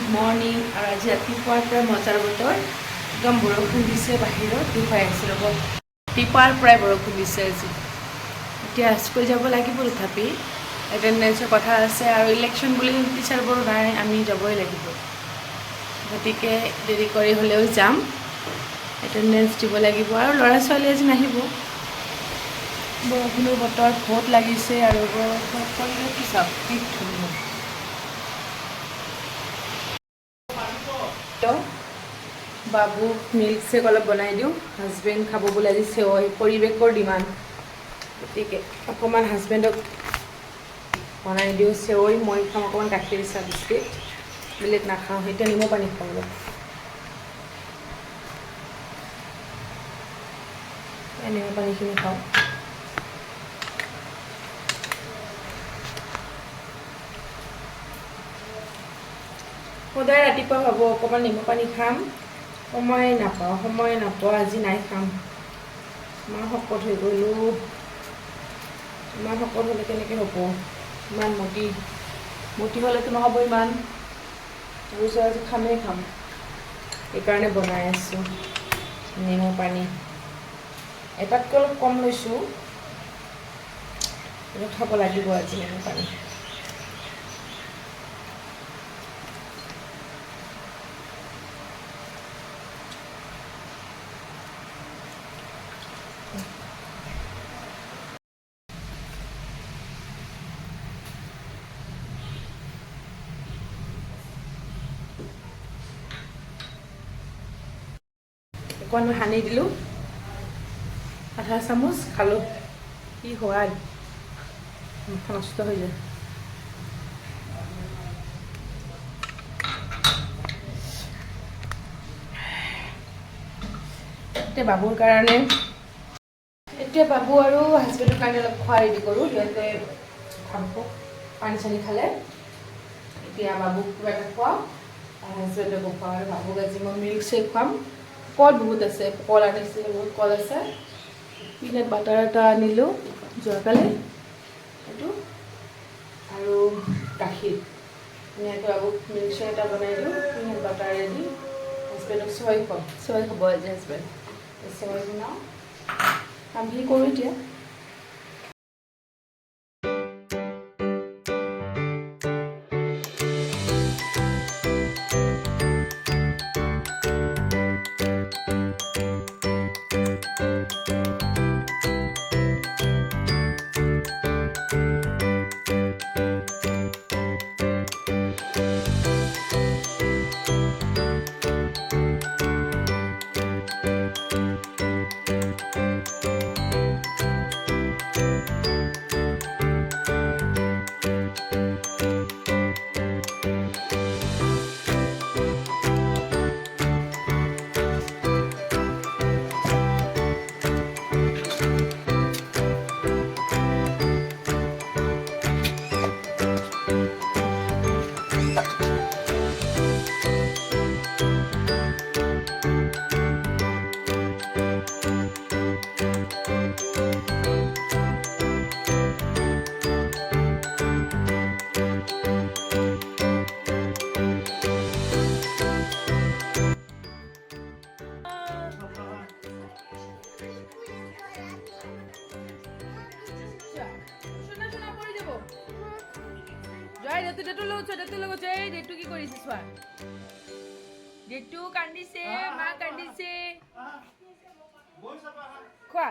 Good morning আৰু আজি ৰাতিপুৱাৰ পৰা মজাৰ বতৰ। একদম বৰষুণ দিছে বাহিৰত দেখুৱাই আছে ৰ'ব। ৰাতিপুৱাৰ পৰাই বৰষুণ দিছে আজি। এতিয়া স্কুল যাব লাগিব তথাপি। এটেণ্ডেঞ্চৰ কথা আছে আৰু ইলেকশ্যন বুলি টিচাৰবোৰ নাই, আমি যাবই লাগিব। গতিকে দেৰি কৰি হ'লেও যাম। এটেণ্ডেঞ্চ দিব লাগিব আৰু ল'ৰা ছোৱালী আজি নাহিব। বৰষুণৰ বতৰ ভোট লাগিছে আৰু বৰষুণ পৰিলে কি চাওক কি ধুনীয়া হেল্ল' বাবুক মিল্ক শ্বেক অলপ বনাই দিওঁ। হাজবেণ্ড খাব বোলে আজি চেৱৈ পৰিৱেশৰ ডিমাণ্ড গতিকে অকণমান হাজবেণ্ডক বনাই দিওঁ চেৱৈ মই খাওঁ অকণমান গাখীৰ চাহ বিস্কিট। বেলেগ নাখাওঁ সেইটো নিমখ পানী খাওঁ অলপ। এই নেমু পানীখিনি খাওঁ। সদায় ৰাতিপুৱা ভাবোঁ অকণমান নেমু পানী খাম। সময় নাপাওঁ সময় নাপাওঁ আজি নাই খাম। ইমান শকত হৈ গ'লোঁ ইমান শকত হ'লে কেনেকৈ হ'ব? ইমান মটি মটি হ'লেতো নহ'ব ইমান। তাৰপিছত আজি খামেই খাম। সেইকাৰণে বনাই আছোঁ। নেমু পানী। এটাতকৈ অলপ কম লৈছোঁ। খাব লাগিব আজি নেমু পানী। অকণ সানি দিলোঁ। আধা চামুচ খালোঁ। কি সোৱাদ। নষ্ট হৈ যায়। এতিয়া বাবুৰ কাৰণে এতিয়া বাবু আৰু হাজবেণ্ডৰ কাৰণে অলপ খোৱা ৰেডি কৰোঁ। সিহঁতে খাব। পানী চানী খালে। এতিয়া বাবুক কিবা এটা খুৱাওঁ হাজবেণ্ডকো খুৱাওঁ আৰু বাবুক আজি মই মিল্ক শ্বেক খুৱাম। কল বহুত আছে কল আনিছে বহুত কল আছে। পিনাট বাটাৰ এটা আনিলোঁ যোৱাকালি এইটো। আৰু গাখীৰ। ধুনীয়াকৈ আকৌ মিল্কশ্বেক এটা বনাই দিওঁ পিনাট বাটাৰে দি হাজবেণ্ডক চেৱাই খুৱাম। চেৱাই খাব আজি হাজবেণ্ড ছয় বনাওঁ। কামখিনি কৰোঁ এতিয়া। দেউতো দেউতো লগত চোৱা দেউতো লগত এই দেউতো কি কৰিছে চোৱা দেউতো কান্দিছে মা কান্দিছে। খোৱা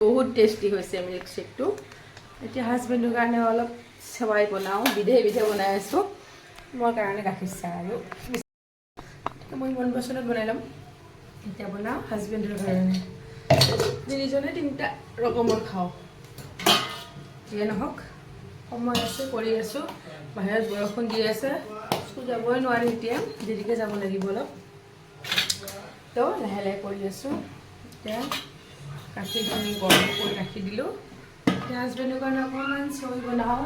বহুত টেষ্টি হৈছে মিল্ক শ্বেকটো এতিয়া হাজবেণ্ডৰ কাৰণে অলপ চেৱাই বনাওঁ বিধে বিধে বনাই আছোঁ। মোৰ কাৰণে গাখীৰ চাহ আৰু। মই মন পচন্দত বনাই ল'ম। এতিয়া বনাওঁ হাজবেণ্ডৰ কাৰণে তিনিজনে তিনিটা ৰকমৰ খাওঁ যিয়ে নহওক সময় আছে কৰি আছোঁ বাহিৰত বৰষুণ দি আছে। স্কুল যাবই নোৱাৰি এতিয়া দেৰিকৈ যাব লাগিব অলপ তো, লাহে লাহে কৰি আছোঁ। এতিয়া গাখীৰখিনি গৰম কৰি ৰাখি দিলোঁ। এতিয়া হাজবেণ্ডৰ কাৰণে অকণমান চেৱৈ বনাওঁ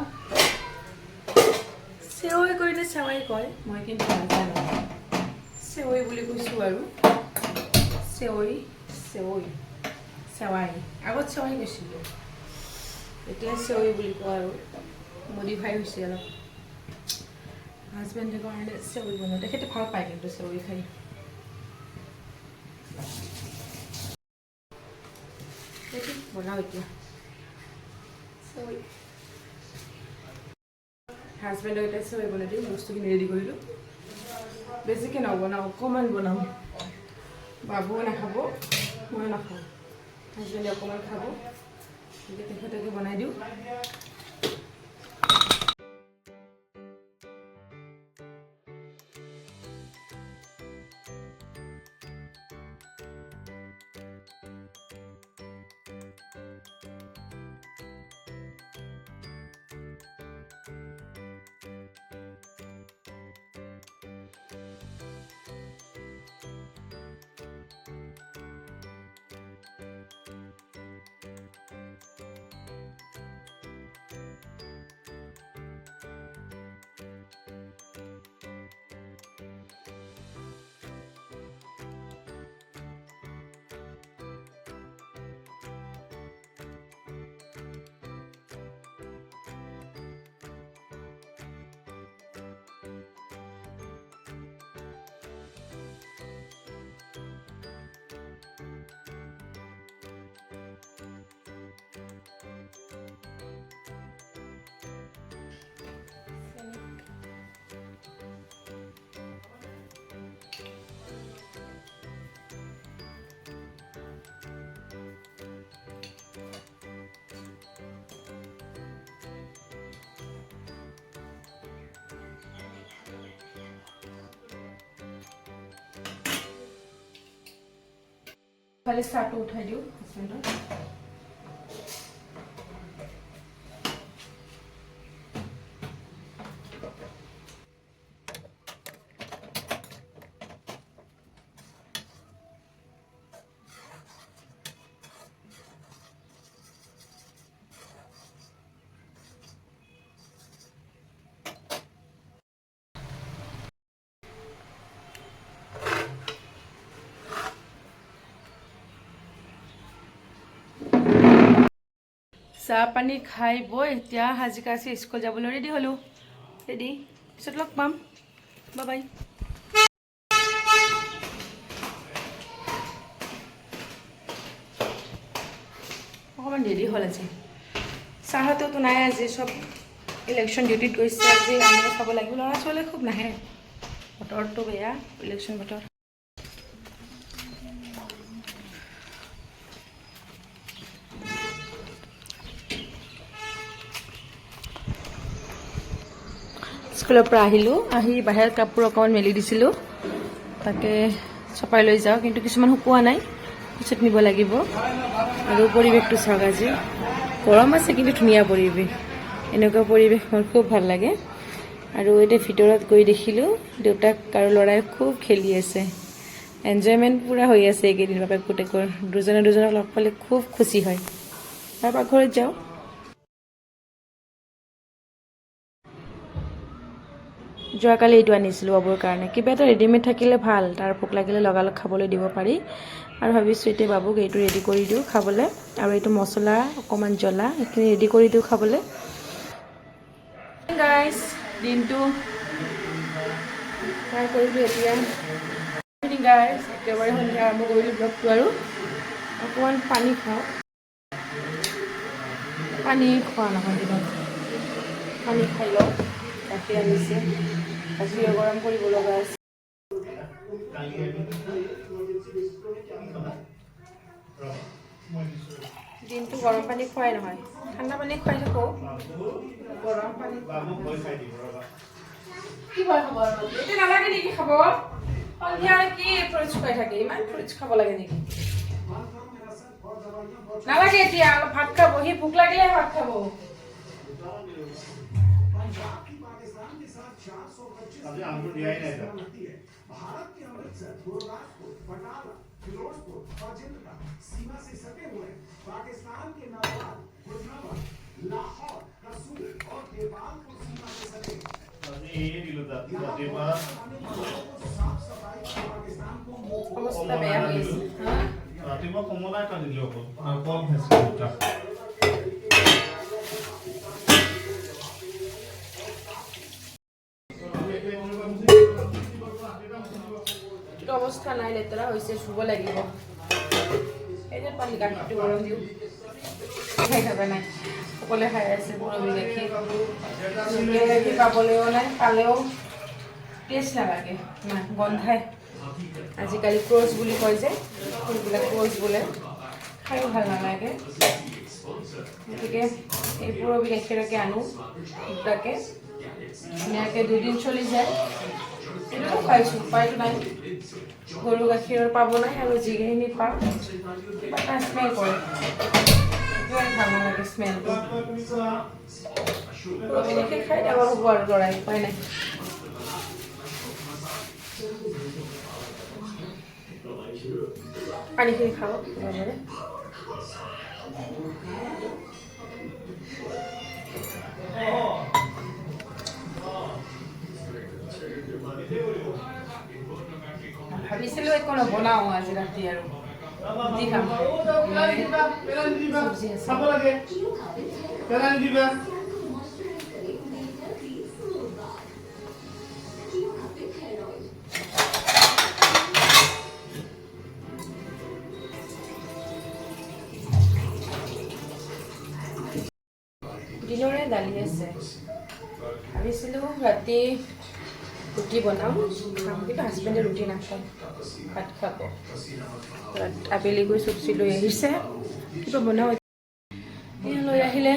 চেৱৈ কৰিলে চেৱাই কয় মই কিন্তু নাজানো চেৱৈ বুলি কৈছোঁ আৰু। চেৱৈ চেৱৈ চেৱাই আগত চেৱাই কৈছিলোঁ এতিয়া চেৱৈ বুলি কওঁ আৰু মডিফাই হৈছে অলপ হাজবেণ্ডৰ কাৰণে চেৱৈ বনাওঁ তেখেতে ভালো পায় কিন্তু চেৱৈ খাই বনাওঁ এতিয়া চেৱৈ হাজবেণ্ডক এতিয়া চেৱৈ বনাই দিওঁ বস্তুখিনি ৰেডি কৰিলোঁ বেছিকৈ নবনাওঁ অকণমান বনাওঁ বাবুও নাখাব মই নাখাওঁ। হাজবেণ্ডে অকণমান খাব। গতিকে তেখেতকে বনাই দিওঁ। খালি চাহটো উঠাই দিওঁ হাজবেণ্ডৰ চাহ পানী খাই বৈ এতিয়া সাজি কাচি স্কুল যাবলৈ ৰেডি হ'লোঁ। ৰেডি পিছত লগ পাম। বা বাই অকণমান দেৰি হ'ল আজি। চাহতেওতো নাই আজি, চব ইলেকশ্যন ডিউটিত গৈছে আজি, আমিও চাব লাগিব। ল'ৰা ছোৱালী খুব নাহে। বতৰটো বেয়া ইলেকশ্যন বতৰ। স্কুলৰ পৰা আহিলোঁ। আহি বাহিৰত কাপোৰ অকণমান মেলি দিছিলোঁ। তাকে চপাই লৈ যাওঁ, কিন্তু কিছুমান শুকোৱা নাই। পিছত নিব লাগিব। আৰু পৰিৱেশটো চাওক আজি। গৰম আছে, কিন্তু ধুনীয়া পৰিৱেশ। এনেকুৱা পৰিৱেশ মোৰ খুব ভালো লাগে। আৰু এতিয়া ভিতৰত গৈ দেখিলোঁ, দেউতাক আৰু ল'ৰাই খুব খেলি আছে। এনজয়মেণ্ট পূৰা হৈ আছে এইকেইদিন বাপেক পুতেকৰ দুজনে দুজনক লগ পালে খুব খুচি হয়। তাৰ পাকঘৰত যাওঁ। যোৱাকালি এইটো আনিছিলোঁ বাবুৰ কাৰণে। কিবা এটা ৰেডিমেড থাকিলে ভাল তাৰ ভোক লাগিলে লগালগ খাবলৈ দিব পাৰি। আৰু ভাবিছোঁ এতিয়া বাবুক এইটো ৰেডি কৰি দিওঁ খাবলৈ। আৰু এইটো মছলা অকণমান জ্বলা এইখিনি ৰেডি কৰি দিওঁ খাবলৈ। গাইজ দিনটো ট্ৰাই কৰিলোঁ এতিয়া। গাইজ একেবাৰে সন্ধিয়া আৰম্ভ কৰিলোঁ ব্লগটো আৰু। অকণমান পানী খাওঁ। পানী খোৱা নহয় দিনত। পানী খাই লওঁ। গাখীৰ আনিছে গাখীৰ গৰম কৰিব লগা আছে দিনটো গৰম পানী খোৱাই নহয়। ঠাণ্ডা পানী খুৱাই থাকোঁ। গৰম পানী কি এতিয়া নালাগে নেকি খাব? সন্ধিয়া কি ফ্ৰুইটছ খুৱাই থাকে? ইমান ফ্ৰুইটছ খাব লাগে নেকি? নালাগে এতিয়া অলপ ভাত খাব। সি ভোক লাগিলে ভাত খাব। अभी हमको दिया ही नहीं था अभी ये दिलो था प्रतिभा অৱস্থা বেয়া হৈ আছে হা? ৰাতিপুৱা কমলা এটা দিলো অকল কম খাইছে অৱস্থা নাই লেতেৰা হৈছে চুব লাগিব। এই পানী গাখীৰটো গৰম দিওঁ। খাই থকা নাই। সকলোৱে খাই আছে গাখীৰ। লোকেল গাখীৰ পাবলৈও নাই, পালেও টেষ্ট নালাগে। নাই গন্ধাই। আজিকালি ক্ৰচ বুলি কয় যে সেইবিলাক ক্ৰচ বোলে। খায়ো ভালো নালাগে। গতিকে এই পুৰবী গাখীৰকে আনো। দুটাকে। ধুনীয়াকৈ দুদিন চলি যায়। এইটোও খাইছোঁ, উপায়টো নাই। গৰু গাখীৰৰ পাব নাই আৰু যিখিনি পাওঁ এটা স্মেল কৰে একেবাৰে ভালো নালাগে স্মেলটো পুৰবী খাই ডাঙৰ হ'ব আৰু ল'ৰাই উপায় নাই। পানীখিনি খাব লগতে ভাবিছিলোঁ আজি চব্জি আছে খাব লাগে পেলাই দিবা দিনৰে দালি আছে। ভাবিছিলোঁ ৰাতি ৰুটি বনাম খাম কিন্তু হাজবেণ্ডে ৰুটি নাখায়। ভাত খাব। আবেলি গৈ চব্জি লৈ আহিছে। কিবা বনাওঁ। লৈ আহিলে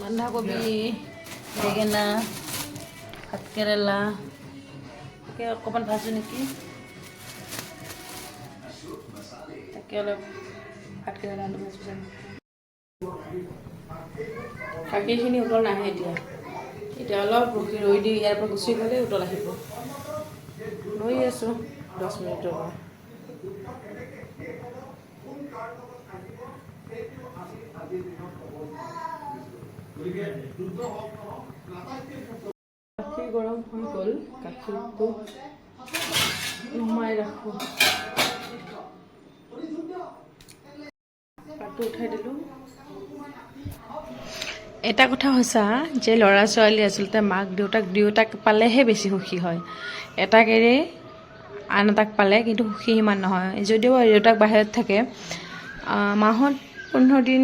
বন্ধাকবি বেঙেনা ভাতকেৰেলা তাকে অকণমান ভাজোঁ নেকি? তাকে অলপ ভাতকেৰেলা ভাজি গাখীৰখিনি উতল নাহে এতিয়া। এতিয়া অলপ ৰখি ৰৈ দি ইয়াৰ পৰা গুচি গ'লে উতল আহিব। ৰৈ আছোঁ, দহ মিনিটৰ পৰা। গাখীৰ গৰম হৈ গ'ল গাখীৰটো নমাই ৰাখোঁ। পাতটো উঠাই দিলোঁ। এটা কথা সঁচা যে ল'ৰা ছোৱালী আচলতে মাক দেউতাক দুয়োটাক পালেহে বেছি সুখী হয়। এটাক আন এটাক পালে কিন্তু সুখী সিমান নহয়। যদিও দেউতাক বাহিৰত থাকে মাহত পোন্ধৰ দিন,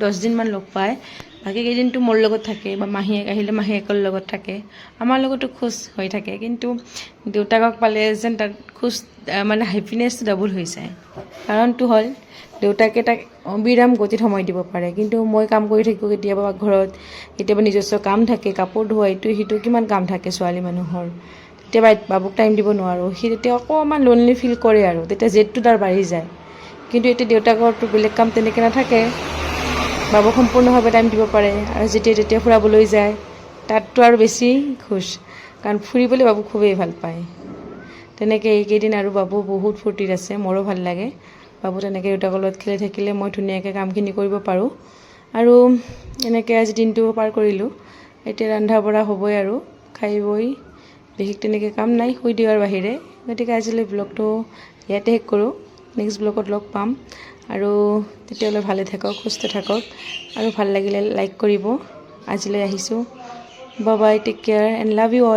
দহ দিনমান লগ পায়। বাকী কেইদিনটো মোৰ লগত থাকে বা মাহীয়েক আহিলে মাহীয়েকৰ লগত থাকে। আমাৰ লগতো খুচ হৈ থাকে কিন্তু দেউতাকক পালে যেন তাত আহ, মানে হেপিনেছটো ডাবল হৈ যায়। কাৰণটো হ'ল দেউতাকে তাক অবিৰাম গতিত সময় দিব পাৰে। কিন্তু মই কাম কৰি থাকোঁ কেতিয়াবা ঘৰত কেতিয়াবা নিজস্ব কাম থাকে কাপোৰ ধোৱা ইটো সিটো কিমান কাম থাকে ছোৱালী মানুহৰ। কেতিয়াবা বাবুক টাইম দিব নোৱাৰোঁ। সি তেতিয়া অকণমান লোনলি ফিল কৰে আৰু তেতিয়া জেদটো তাৰ বাঢ়ি যায়। কিন্তু এতিয়া দেউতাকৰতো বেলেগ কাম তেনেকৈ নাথাকে। বাবুক সম্পূৰ্ণভাৱে টাইম দিব পাৰে আৰু যেতিয়া তেতিয়া ফুৰাবলৈ যায় তাততো আৰু বেছি খুচ। কাৰণ ফুৰিবলৈ বাবু খুবেই ভালো পায়। তেনেকৈ এইকেইদিন আৰু বাবু বহুত ফূৰ্তিত আছে, মোৰো ভালো লাগে। বাবু তেনেকৈ দেউতাকৰ লগত খেলি থাকিলে মই ধুনীয়াকৈ কামখিনি কৰিব পাৰোঁ। আৰু এনেকৈ আজি দিনটো পাৰ কৰিলোঁ। এতিয়া ৰন্ধা বঢ়া হ'বই আৰু খাই বৈ বিশেষ তেনেকৈ কাম নাই, শুই দিয়াৰ বাহিৰে। গতিকে আজিলৈ ব্লগটো ইয়াতে শেষ কৰোঁ। নেক্সট ব্লগত লগ পাম। আৰু তেতিয়ালৈ ভালে থাকক, সুস্থ থাকক। আৰু ভালো লাগিলে লাইক কৰিব। আজিলৈ আহিছোঁ। Bye bye take care and love you all